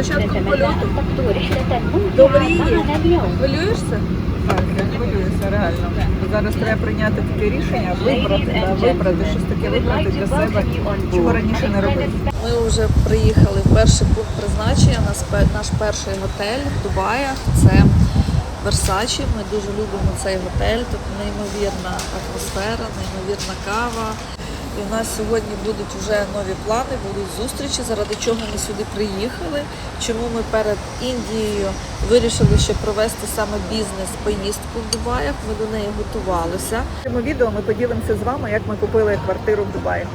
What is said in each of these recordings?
початку польоту до. Хвилюєшся? Так, я не хвилююся, реально. Зараз треба прийняти таке рішення, вибрати, вибрати, щось таке вибрати для себе, чого раніше не робити. Ми вже приїхали в перший пункт призначення, наш перший готель в Дубаях. Це Версачі, ми дуже любимо цей готель. Тут неймовірна атмосфера, неймовірна кава. І у нас сьогодні будуть вже нові плани, будуть зустрічі, заради чого ми сюди приїхали. Чому ми перед Індією вирішили ще провести саме бізнес-поїздку в Дубаях. Ми до неї готувалися. В цьому відео ми поділимося з вами, як ми купили квартиру в Дубаї.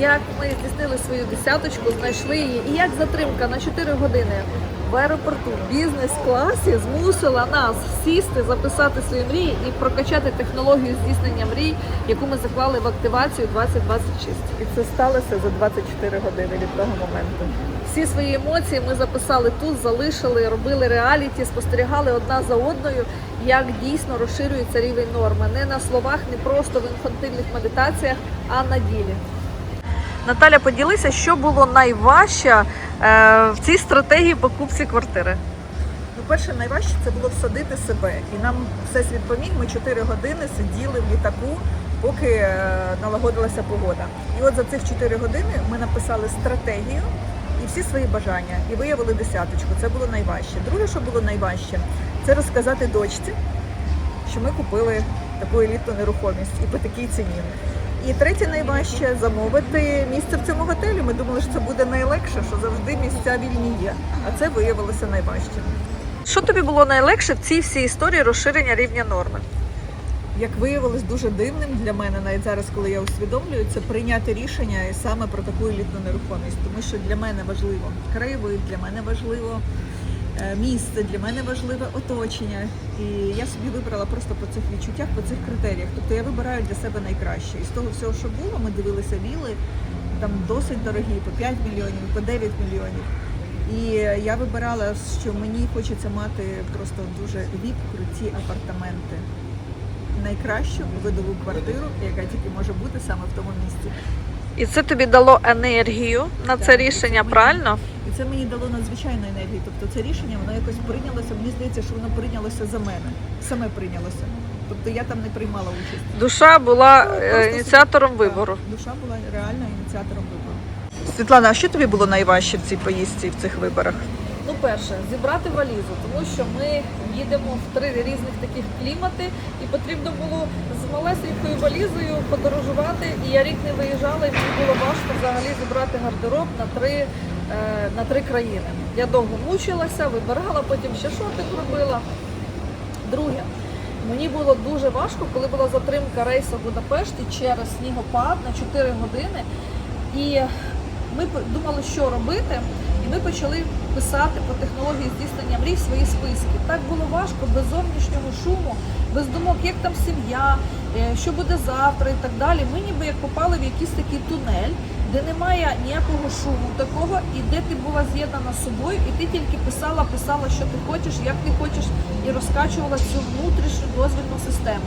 як ми здійснили свою десяточку, знайшли її, і як затримка на 4 години в аеропорту в бізнес-класі змусила нас сісти, записати свої мрії і прокачати технологію здійснення мрій, яку ми заклали в активацію 2026. І це сталося за 24 години від того моменту. Всі свої емоції ми записали тут, залишили, робили реаліті, спостерігали одна за одною, як дійсно розширюється рівень норми. Не на словах, не просто в інфантильних медитаціях, а на ділі. Наталя, поділися, що було найважче е, в цій стратегії покупці квартири. Ну, перше, найважче це було всадити себе. І нам всесвіт поміг. Ми 4 години сиділи в літаку, поки е, налагодилася погода. І от за цих 4 години ми написали стратегію і всі свої бажання, і виявили десяточку. Це було найважче. Друге, що було найважче, це розказати дочці, що ми купили таку елітну нерухомість і по такій ціні. І третє найважче замовити місце в цьому готелі. Ми думали, що це буде найлегше, що завжди місця вільні є. А це виявилося найважче. Що тобі було найлегше в цій всій історії розширення рівня норми? Як виявилось дуже дивним для мене, навіть зараз, коли я усвідомлюю, це прийняти рішення саме про таку елітну нерухомість, тому що для мене важливо краєвид, для мене важливо місце, для мене важливе оточення. І я собі вибрала просто по цих відчуттях, по цих критеріях. Тобто я вибираю для себе найкраще. І з того всього, що було, ми дивилися віли, там досить дорогі, по 5 мільйонів, по 9 мільйонів. І я вибирала, що мені хочеться мати просто дуже віп круті апартаменти найкращу видову квартиру, яка тільки може бути саме в тому місці. І це тобі дало енергію на це рішення, це правильно? І це мені дало надзвичайну енергію. Тобто це рішення воно якось прийнялося. Мені здається, що воно прийнялося за мене. Саме прийнялося. Тобто я там не приймала участь. Душа була Ну, е, ініціатором Так, вибору. Душа була реально ініціатором вибору. Світлана, а що тобі було найважче в цій поїздці, в цих виборах? Ну, перше, зібрати валізу, тому що ми їдемо в три різних таких клімати, і потрібно було з малесенькою валізою подорожувати. І я рік не виїжджала, і мені було важко взагалі зібрати гардероб на три, на три країни. Я довго мучилася, вибирала, потім ще шопінг робила. Друге, мені було дуже важко, коли була затримка рейсу в Будапешті через снігопад на 4 години. І ми думали, що робити, і ми почали писати по технології здійснення мрій свої списки. Так було важко, без зовнішнього шуму, без думок, як там сім'я, е, що буде завтра і так далі. Ми ніби як попали в якийсь такий тунель, де немає ніякого шуму такого, і де ти була з'єднана з собою, і ти тільки писала, писала, що ти хочеш, як ти хочеш, і розкачувала цю внутрішню дозвільну систему.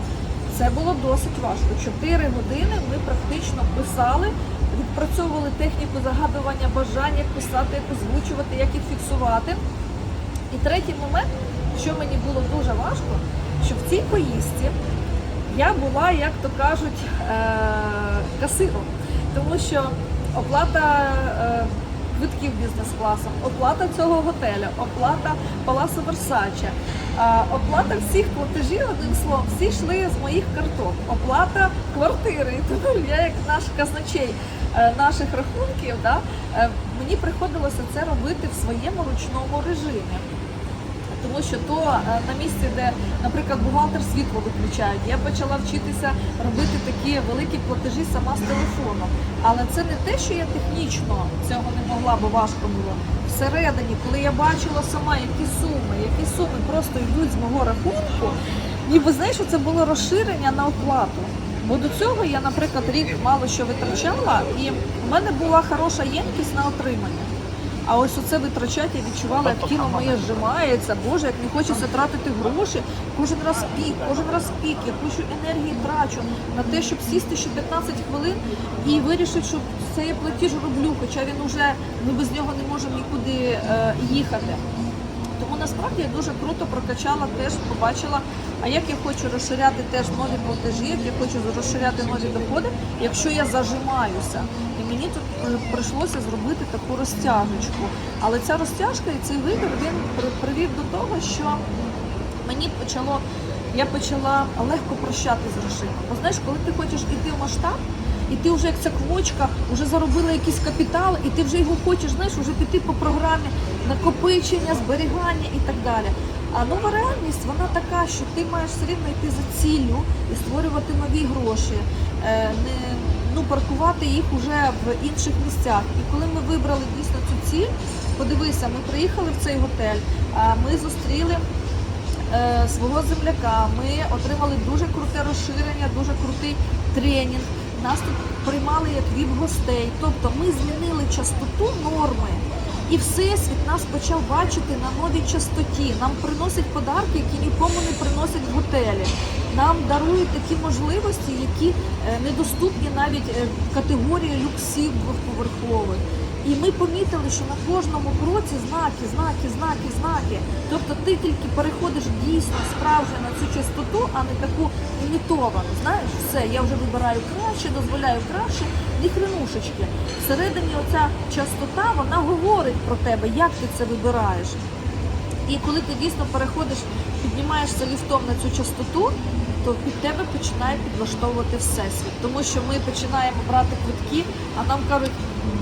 Це було досить важко. Чотири години ми практично писали, відпрацьовували техніку загадування бажань, як писати, як озвучувати, як їх фіксувати. І третій момент, що мені було дуже важко, що в цій поїздці я була, як то кажуть, е- касиром, тому що оплата е- квитків бізнес-класом, оплата цього готеля, оплата Паласу Версаче, е, оплата всіх платежів, одним словом, всі йшли з моїх карток, оплата квартири. Тому я, як наш казначей е, наших рахунків, да, е, мені приходилося це робити в своєму ручному режимі. Тому що то е, на місці, де, наприклад, бухгалтер світло виключають, я почала вчитися робити такі великі платежі сама з телефону. Але це не те, що я технічно цього не могла, бо важко було. Всередині, коли я бачила сама, які суми, які суми просто йдуть з мого рахунку, ніби знаєш, що це було розширення на оплату. Бо до цього я, наприклад, рік мало що витрачала, і в мене була хороша ємкість на отримання. А ось оце витрачати я відчувала, як тіло моє зжимається. Боже, як не хочеться тратити гроші. Кожен раз пік, кожен раз пік. Я кучу енергії трачу на те, щоб сісти ще 15 хвилин і вирішити, що це я платіж роблю, хоча він уже ми без нього не можемо нікуди е, їхати. Тому насправді я дуже круто прокачала, теж побачила, а як я хочу розширяти теж нові платежі, як я хочу розширяти нові доходи, якщо я зажимаюся. Мені тут е, прийшлося зробити таку розтяжечку. Але ця розтяжка і цей вибір він привів до того, що мені почало. Я почала легко прощати з грошима. Бо знаєш, коли ти хочеш іти в масштаб, і ти вже як ця квочка, вже заробила якийсь капітал, і ти вже його хочеш, знаєш, вже піти по програмі накопичення, зберігання і так далі. А нова реальність вона така, що ти маєш все рівно йти за ціллю і створювати нові гроші, е, не ну паркувати їх уже в інших місцях. І коли ми вибрали дійсно цю ціль, подивися, ми приїхали в цей готель, а ми зустріли е, свого земляка. Ми отримали дуже круте розширення, дуже крутий тренінг. Нас тут приймали як віп-гостей. Тобто ми змінили частоту норми. І всесвіт нас почав бачити на новій частоті. Нам приносять подарки, які нікому не приносять в готелі. Нам дарують такі можливості, які е, недоступні навіть е, категорії люксів двохповерхових. І ми помітили, що на кожному кроці знаки, знаки, знаки, знаки. Тобто ти тільки переходиш дійсно справжньо на цю частоту, а не таку імітовану. Знаєш, все, я вже вибираю краще, дозволяю краще, ні хренушечки. Всередині оця частота, вона говорить про тебе, як ти це вибираєш. І коли ти дійсно переходиш, піднімаєшся ліфтом на цю частоту, то під тебе починає підлаштовувати всесвіт. Тому що ми починаємо брати квитки, а нам кажуть,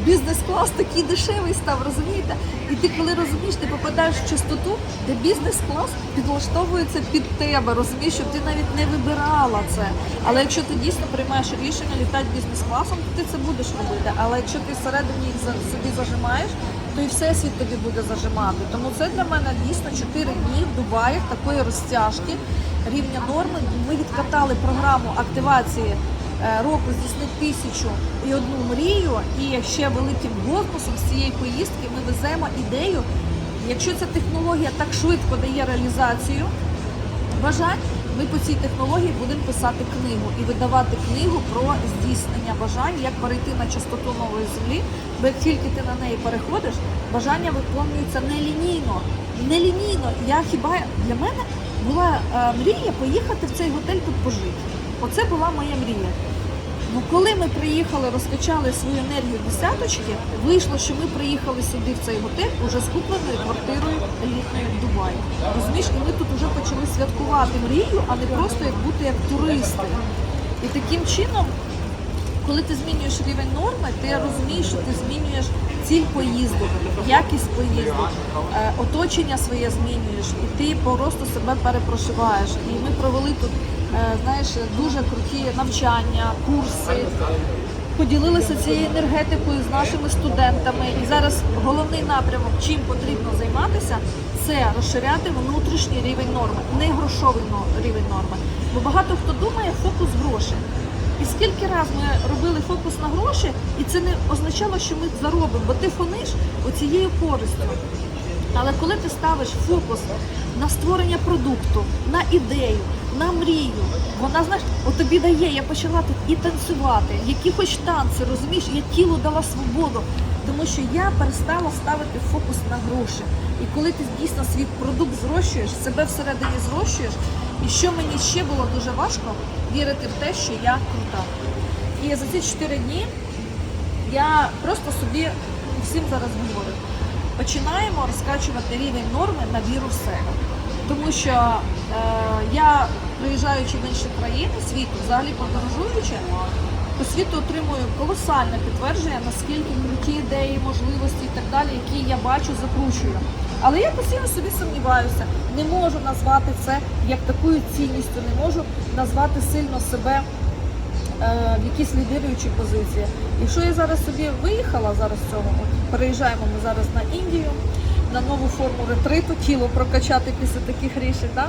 бізнес-клас такий дешевий став, розумієте? І ти коли розумієш, ти попадаєш в частоту, де бізнес-клас підлаштовується під тебе, розумієш, що ти навіть не вибирала це. Але якщо ти дійсно приймаєш рішення літати бізнес-класом, то ти це будеш робити. Але якщо ти всередині собі зажимаєш, то і всесвіт тобі буде зажимати. Тому це для мене дійсно 4 дні в Дубаях такої розтяжки рівня норми. Ми відкатали програму активації року здійснити тисячу і одну мрію. І ще великим бонусом з цієї поїздки ми веземо ідею. Якщо ця технологія так швидко дає реалізацію бажань, ми по цій технології будемо писати книгу і видавати книгу про здійснення бажань, як перейти на частоту нової землі. Бо як тільки ти на неї переходиш, бажання виконуються нелінійно. Нелінійно. Я хіба для мене була е, мрія поїхати в цей готель тут пожити. Оце була моя мрія. Ну, коли ми приїхали, розкачали свою енергію десяточки, вийшло, що ми приїхали сюди в цей готель уже з купленою квартирою елітною в Дубаї. Розумієш, і ми тут вже почали святкувати мрію, а не просто як бути як туристи. І таким чином, коли ти змінюєш рівень норми, ти розумієш, що ти змінюєш ціль поїздок, якість поїздок, е, оточення своє змінюєш, і ти просто себе перепрошиваєш. І ми провели тут, е, знаєш, дуже круті навчання, курси. Поділилися цією енергетикою з нашими студентами. І зараз головний напрямок, чим потрібно займатися, це розширяти внутрішній рівень норми, не грошовий рівень норми. Бо багато хто думає фокус грошей. І скільки раз ми робили фокус на гроші, і це не означало, що ми заробимо, бо ти фониш оцією користю. Але коли ти ставиш фокус на створення продукту, на ідею, на мрію, вона знаєш, от тобі дає, я почала тут і танцювати, які хоч танці, розумієш, я тілу дала свободу, тому що я перестала ставити фокус на гроші. І коли ти дійсно свій продукт зрощуєш, себе всередині зрощуєш, і що мені ще було дуже важко вірити в те, що я крута. І за ці чотири дні я просто собі всім зараз говорю. Починаємо розкачувати рівень норми на віру в себе. Тому що е, я, приїжджаючи в інші країни світу, взагалі подорожуючи, по світу отримую колосальне підтвердження, наскільки круті ідеї, можливості і так далі, які я бачу, закручую. Але я постійно собі сумніваюся, не можу назвати це як такою цінністю, не можу назвати сильно себе е, в якісь лідируючі позиції. Якщо я зараз собі виїхала зараз цього, переїжджаємо ми зараз на Індію, на нову форму ретриту, тіло прокачати після таких рішень, да?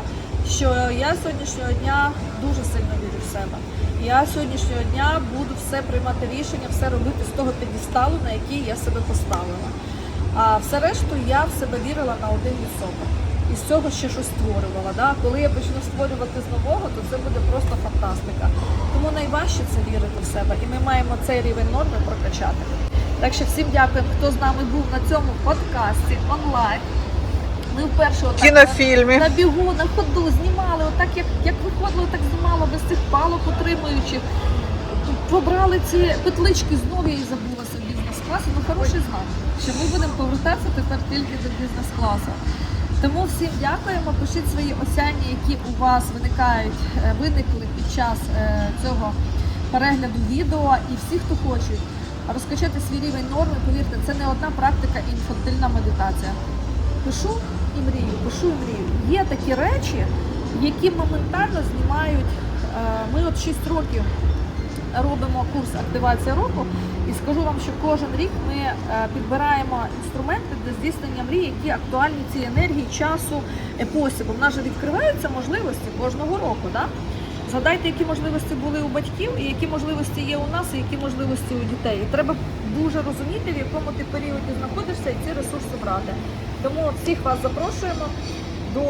що я сьогоднішнього дня дуже сильно вірю в себе. Я сьогоднішнього дня буду все приймати рішення, все робити з того підісталу, на який я себе поставила. А все решту я в себе вірила на один відсоток. І з цього ще щось створювала. Да? Коли я почну створювати з нового, то це буде просто фантастика. Тому найважче це вірити в себе. І ми маємо цей рівень норми прокачати. Так що всім дякуємо, хто з нами був на цьому подкасті онлайн. Ми вперше отак Кінофільмі. на бігу, на ходу знімали, отак як, як виходило, так знімала без цих палок утримуючих. Побрали ці петлички, знову я її забула собі бізнес-класу. Ну хороший знак, що ми будемо повертатися тепер тільки до бізнес-класу. Тому всім дякуємо. Пишіть свої осяння, які у вас виникають, е, виникли під час е, цього перегляду відео. І всі, хто хочуть розкачати свій рівень норми, повірте, це не одна практика інфантильна медитація. Пишу і мрію, пишу і мрію. Є такі речі, які моментально знімають. е, Ми от 6 років робимо курс активація року, і скажу вам, що кожен рік ми е, підбираємо інструменти для здійснення мрій, які актуальні цій енергії, часу, епосі. Бо в нас же відкриваються можливості кожного року. Да? Згадайте, які можливості були у батьків, і які можливості є у нас, і які можливості у дітей. І треба дуже розуміти, в якому ти періоді знаходишся, і ці ресурси брати. Тому всіх вас запрошуємо до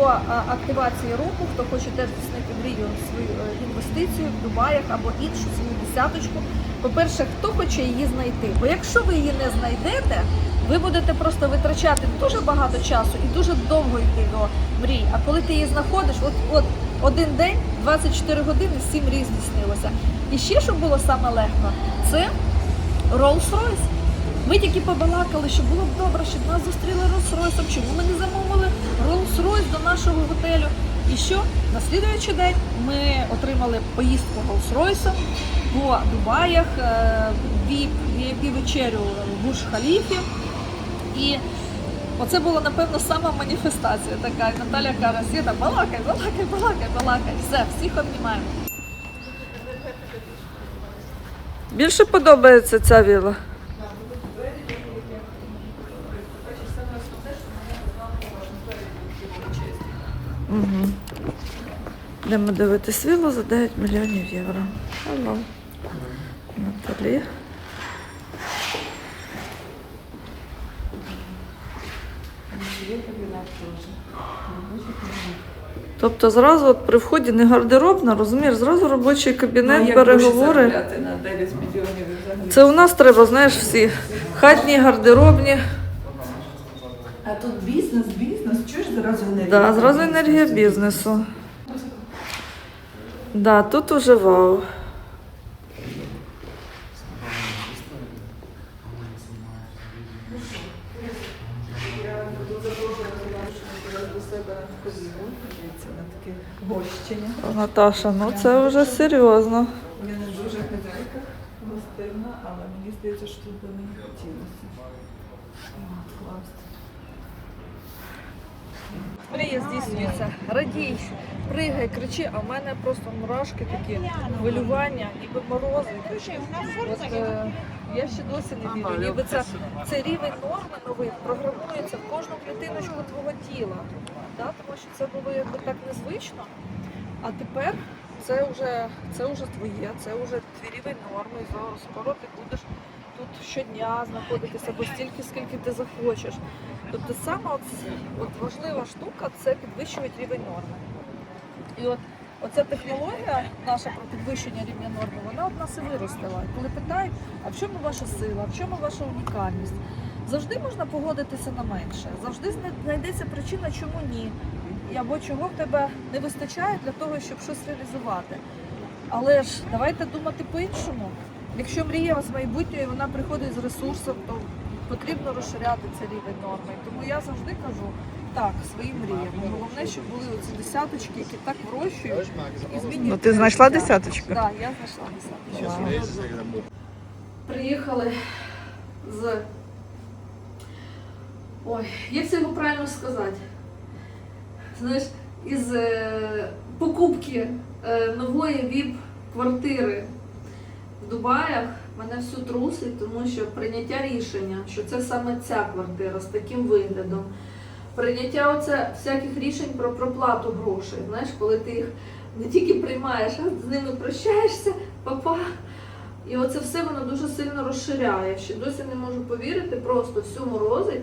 активації року, хто хоче теж здійснити мрію свою е, інвестицію в Дубаях або іншу свою десяточку. По-перше, хто хоче її знайти? Бо якщо ви її не знайдете, ви будете просто витрачати дуже багато часу і дуже довго йти до мрій. А коли ти її знаходиш, от от один день, 24 години, 7 мрій здійснилося. І ще що було саме легко, це Rolls-Royce. Ми тільки побалакали, що було б добре, щоб нас зустріли Rolls-Royce. Чому ми не замовили Rolls-Royce до нашого готелю? І що? На слідуючий день ми отримали поїздку Rolls-Royce по Дубаях, е, VIP, VIP вечерю в Буш-Халіфі. І оце була, напевно, сама маніфестація така. Наталя каже, Світа, балакай, балакай, балакай, балакай. Все, всіх обнімаємо. Більше подобається ця віла. Угу. Йдемо дивитись віллу за 9 мільйонів євро. Алло. Наталі. Тобто зразу от при вході не гардеробна, розумієш, зразу робочий кабінет, переговори. на 9 мільйонів взагалі. Це у нас треба, знаєш, всі хатні, гардеробні. А тут бізнес, бізнес, чуєш зразу енергія? Да, зразу енергія бізнесу. Да, тут уже вау. Я тут запрошую до себе в ходіву. Дивіться, на таке гощення. Наташа, ну це вже серйозно. Я не дуже хазяйка гостинна, але мені здається, що тут би мені хотілося. Мрія здійснюється. Радій, пригай, кричи, а в мене просто мурашки такі, хвилювання, ніби морози. От, е, я ще досі не вірю. Ніби це, це рівень норми новий програмується в кожну клітиночку твого тіла. Да? Тому що це було якби так незвично. А тепер це вже, це вже твоє, це вже твій рівень норми. Скоро ти будеш тут щодня знаходитися, або стільки, скільки ти захочеш. Тобто саме от, от важлива штука це підвищувати рівень норми. І от оця технологія наша про підвищення рівня норми, вона от нас і виростила. Коли питають, а в чому ваша сила, в чому ваша унікальність? Завжди можна погодитися на менше, завжди знайдеться причина, чому ні. І Або чого в тебе не вистачає для того, щоб щось реалізувати. Але ж давайте думати по-іншому. Якщо мрія з майбутнього і вона приходить з ресурсом, то потрібно розширяти цей рівень норми. Тому я завжди кажу так, свої мрії. Головне, щоб були оці десяточки, які так вирощують і змінюють. Ну ти знайшла десяточку? Так, я знайшла десяточку. Приїхали з. Ой, як це його правильно сказати? Знаєш, із е, покупки е, нової ВІП-квартири в Дубаях мене всю трусить, тому що прийняття рішення, що це саме ця квартира з таким виглядом. Прийняття оце всяких рішень про проплату грошей. Знаєш, коли ти їх не тільки приймаєш, а з ними прощаєшся, папа. І оце все воно дуже сильно розширяє. Ще досі не можу повірити, просто всю морозить.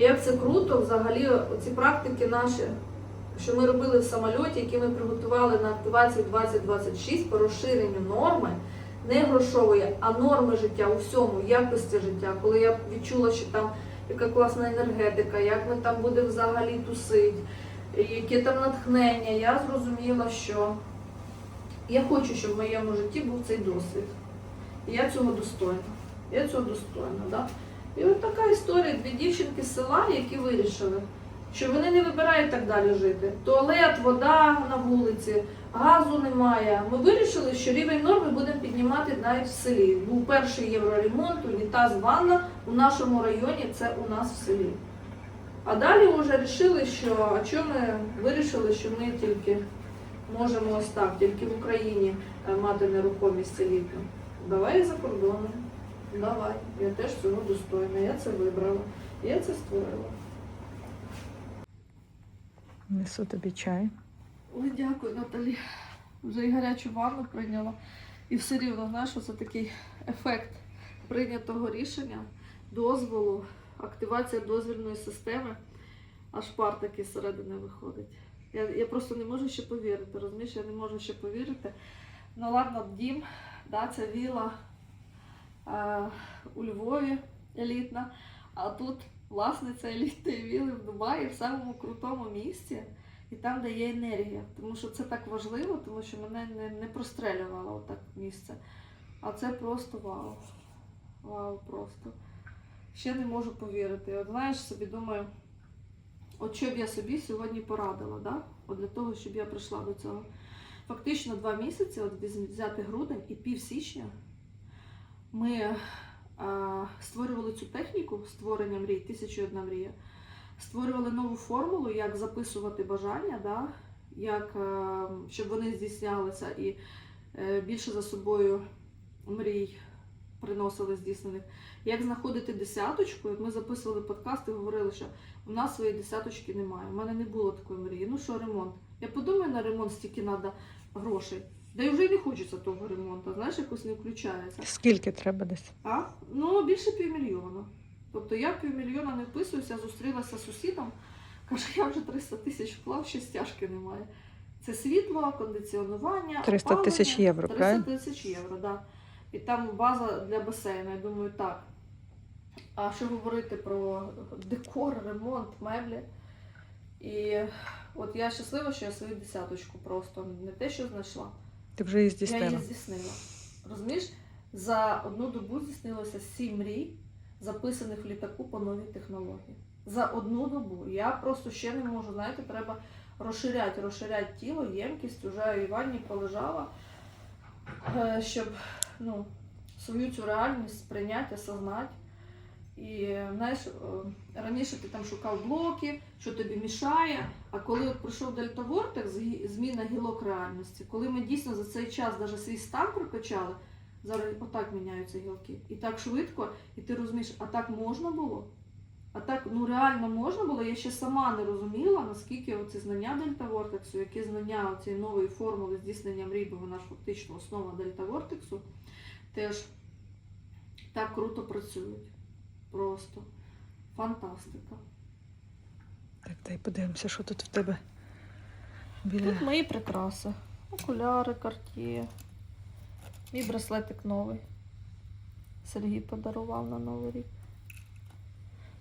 І як це круто, взагалі, ці практики наші, що ми робили в самольоті, які ми приготували на активації 2026 по розширенню норми, не грошової, а норми життя у всьому, якості життя. Коли я відчула, що там яка класна енергетика, як ми там будемо взагалі тусити, яке там натхнення, я зрозуміла, що я хочу, щоб в моєму житті був цей досвід. І я цього достойна. Я цього достойна. Да? І от така історія, дві дівчинки з села, які вирішили, що вони не вибирають так далі жити. Туалет, вода на вулиці, газу немає. Ми вирішили, що рівень норми будемо піднімати навіть в селі. Був перший євроремонт, унітаз, ванна у нашому районі, це у нас в селі. А далі вже вирішили, що а чому ми вирішили, що ми тільки можемо ось так, тільки в Україні е, мати нерухомість елітну. Давай за кордоном. Давай. Я теж цього достойна. Я це вибрала. Я це створила. Несу тобі чай. Ой, дякую, Наталі. Вже і гарячу ванну прийняла. І все рівно, знаєш, це такий ефект прийнятого рішення, дозволу, активація дозвільної системи, аж пар такий зсередини виходить. Я, я просто не можу ще повірити, розумієш, я не можу ще повірити. Ну ладно, дім, да, це віла у Львові елітна, а тут власниця елітної віли в Дубаї в самому крутому місці. І там, де є енергія. Тому що це так важливо, тому що мене не, не прострелювало отак місце. А це просто вау. Вау, просто. Ще не можу повірити. От знаєш, собі думаю, от що б я собі сьогодні порадила, да? от для того, щоб я прийшла до цього. Фактично два місяці, от взяти грудень і пів січня, ми е, створювали цю техніку створення мрій, тисячу і одна мрія створювали нову формулу, як записувати бажання, да? як, е, щоб вони здійснялися і е, більше за собою мрій приносили здійснених. Як знаходити десяточку, як ми записували подкаст і говорили, що у нас своєї десяточки немає. У мене не було такої мрії. Ну що, ремонт? Я подумаю, на ремонт стільки треба грошей. Да й вже й не хочеться того ремонту, знаєш, якось не включається. Скільки треба десь? А? Ну, більше півмільйона. Тобто я півмільйона не вписуюся, зустрілася з сусідом, каже, я вже 300 тисяч вклав, ще стяжки немає. Це світло, кондиціонування. 300 тисяч євро, 300 тисяч євро, так. Да. І там база для басейну. Я думаю, так. А що говорити про декор, ремонт, меблі? І от я щаслива, що я свою десяточку просто не те, що знайшла. Ти вже її Я її здійснила. здійснила. Розумієш, за одну добу здійснилося сім мрій, записаних в літаку по новій технології. За одну добу. Я просто ще не можу, знаєте, треба розширяти, розширяти тіло, ємкість, уже в ванні полежала, е, щоб ну, свою цю реальність сприйняти, осознати. І знаєш, е, раніше ти там шукав блоки, що тобі мішає. А коли от прийшов Дельта Вортекс, зміна гілок реальності, коли ми дійсно за цей час навіть свій стан прокачали, зараз отак міняються гілки. І так швидко, і ти розумієш, а так можна було? А так ну реально можна було. Я ще сама не розуміла, наскільки оці знання Дельта Вортексу, які знання цієї нової формули здійснення мрій, бо вона ж фактично основа Дельта Вортексу, теж так круто працюють. Просто фантастика. Так, дай подивимося, що тут в тебе біля. Тут мої прикраси. Окуляри, карт'є. Мій браслетик новий. Сергій подарував на Новий рік.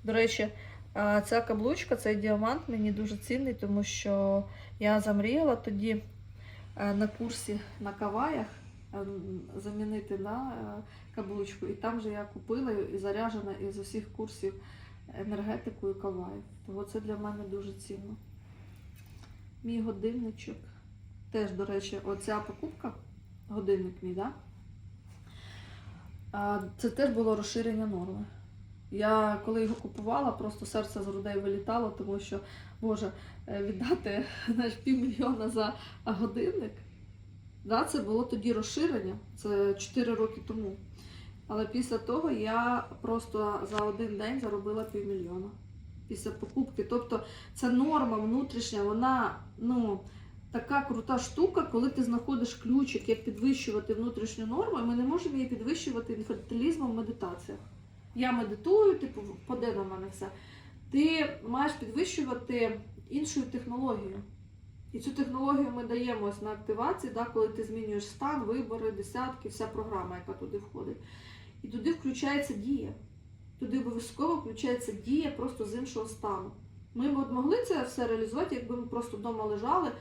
До речі, ця каблучка, цей діамант мені дуже цінний, тому що я замріяла тоді е, на курсі на каваях е, замінити на е, каблучку. І там же я купила і заряджена із усіх курсів енергетикою каваїв. Тому це для мене дуже цінно. Мій годинничок. Теж, до речі, оця покупка, годинник мій, да? Це теж було розширення норми. Я коли його купувала, просто серце з грудей вилітало, тому що, Боже, е, віддати знаєш, півмільйона за годинник. Да, це було тоді розширення, це 4 роки тому. Але після того я просто за один день заробила півмільйона після покупки. Тобто це норма внутрішня, вона ну, така крута штука, коли ти знаходиш ключик, як підвищувати внутрішню норму, і ми не можемо її підвищувати інфантилізмом в медитаціях. Я медитую, типу, впаде на мене все. ти маєш підвищувати іншу технологію. І цю технологію ми даємо ось на активації, да, коли ти змінюєш стан, вибори, десятки, вся програма, яка туди входить. І туди включається дія. Туди обов'язково включається дія просто з іншого стану. Ми б могли це все реалізувати, якби ми просто вдома лежали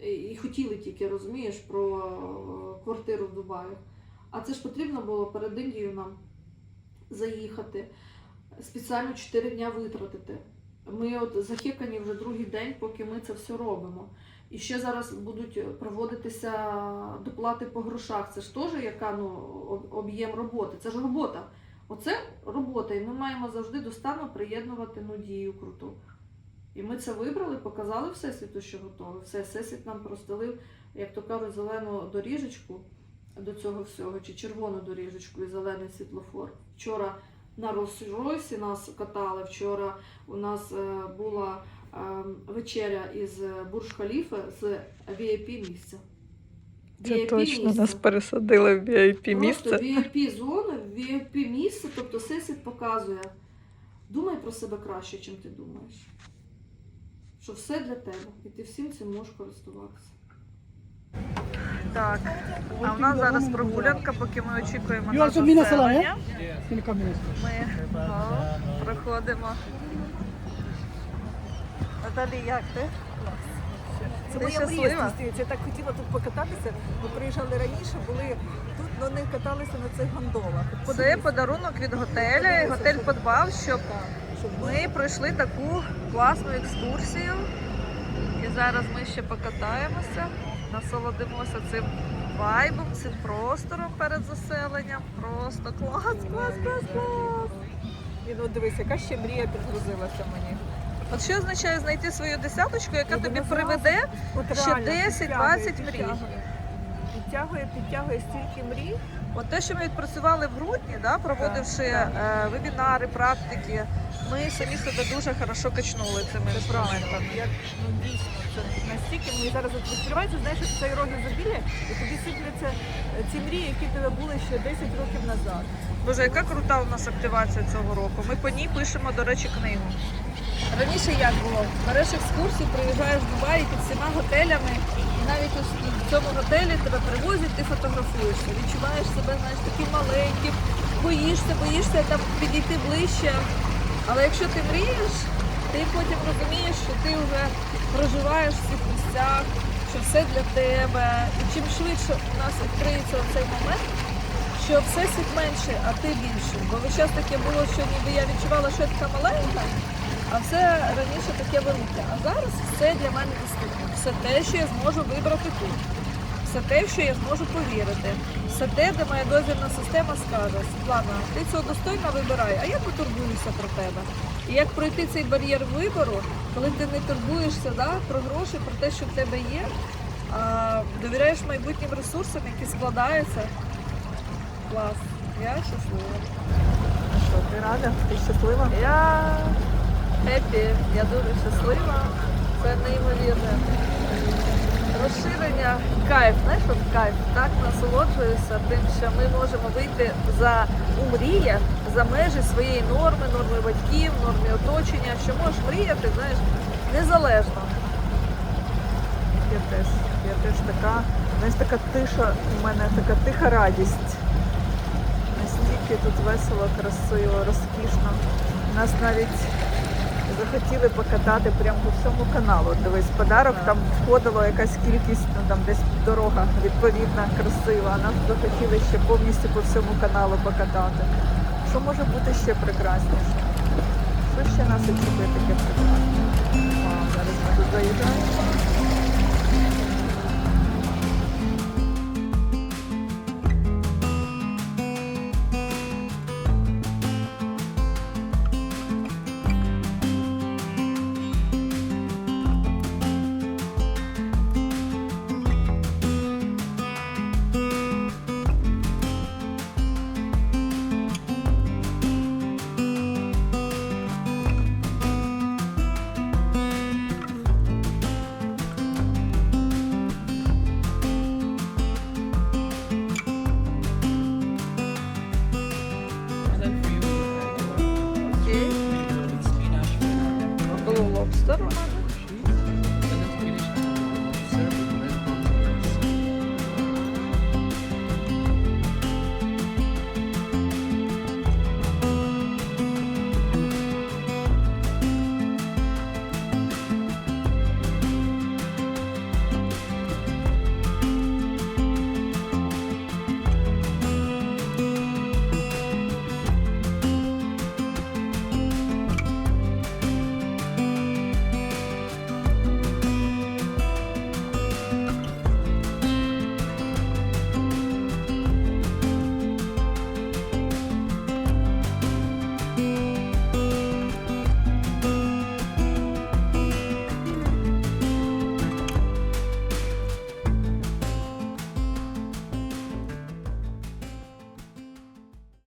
і- хотіли тільки, розумієш, про е, квартиру в Дубаї. А це ж потрібно було перед Індією нам заїхати, спеціально 4 дня витратити. Ми от захекані вже другий день, поки ми це все робимо. І ще зараз будуть проводитися доплати по грошах. Це ж теж яка ну, об'єм роботи. Це ж робота. Оце робота, і ми маємо завжди до стану приєднувати ну, дію круту. І ми це вибрали, показали Всесвіту, що готове. Все, Всесвіт нам простелив, як то кажуть, зелену доріжечку до цього всього, чи червону доріжечку і зелений світлофор. Вчора на Росройсі нас катали, вчора у нас е, була е, вечеря із Бурж-Халіфи з VIP місця. Це VIP точно місце. нас пересадили в VIP Просто місце. VIP зону, VIP місце, тобто всесвіт показує. Думай про себе краще, чим ти думаєш. Що все для тебе, і ти всім цим можеш користуватися. Так, а в нас зараз прогулянка, поки ми очікуємо на заселення. Ми проходимо. Наталі, як ти? Це Ти моя щаслива? мрія здійснюється. Я так хотіла тут покататися. Ми приїжджали раніше, були тут, але не каталися на цих гондолах. Це подарунок від готеля. і Готель подбав, щоб щоб ми пройшли таку класну екскурсію. І зараз ми ще покатаємося, насолодимося цим вайбом, цим простором перед заселенням. Просто клас, клас, клас, клас. І ну дивись, яка ще мрія підгрузилася мені. От що означає знайти свою десяточку, яка тобі приведе Ще 10-20 мрій. підтягує. Підтягує, стільки мрій. От те, що ми відпрацювали в грудні, да, проводивши е, вебінари, практики, ми самі себе дуже хорошо качнули цими інструментами. Як ну дійсно, це настільки мені зараз от відкривається, знаєш, як цей рог ізобілля, і тобі сипляться е, ці мрії, які тебе були ще 10 років назад. Боже, яка крута у нас активація цього року. Ми по ній пишемо, до речі, книгу. Раніше як було? Береш екскурсію, приїжджаєш в Дубай під всіма готелями, і навіть в цьому готелі тебе привозять, ти фотографуєшся. Відчуваєш себе, знаєш, таким маленьким, боїшся, боїшся там підійти ближче. Але якщо ти мрієш, ти потім розумієш, що ти вже проживаєш в цих місцях, що все для тебе. І чим швидше у нас відкриється цей момент, що всесвіт менше, а ти більше. Бо весь час таке було, що ніби я відчувала, що я така маленька, а все раніше таке велике. А зараз все для мене доступно. Все те, що я зможу вибрати тут. Все те, що я зможу повірити. Все те, де моя дозвільна система скаже, Світлана, ти цього достойно вибирай, а я потурбуюся про тебе. І як пройти цей бар'єр вибору, коли ти не турбуєшся да, про гроші, про те, що в тебе є, а довіряєш майбутнім ресурсам, які складаються. Клас. Я щаслива. Що, ти рада? Ти щаслива? Я хеппі, я дуже щаслива. Це неймовірне розширення. Кайф, знаєш, от кайф. Так насолоджуюся тим, що ми можемо вийти за у мріях за межі своєї норми, норми батьків, норми оточення, що можеш мріяти, знаєш, незалежно. Я теж. Я теж така, знаєш, така тиша, у мене така тиха радість. Настільки тут весело, красиво, розкішно. У Нас навіть захотіли покатати прямо по всьому каналу. Дивись, подарок там входила якась кількість, ну там десь дорога відповідна, красива. Нам захотіли ще повністю по всьому каналу покатати. Що може бути ще прекрасніше? Що ще нас очікує таке прекрасне? Зараз ми тут заїжджаємо.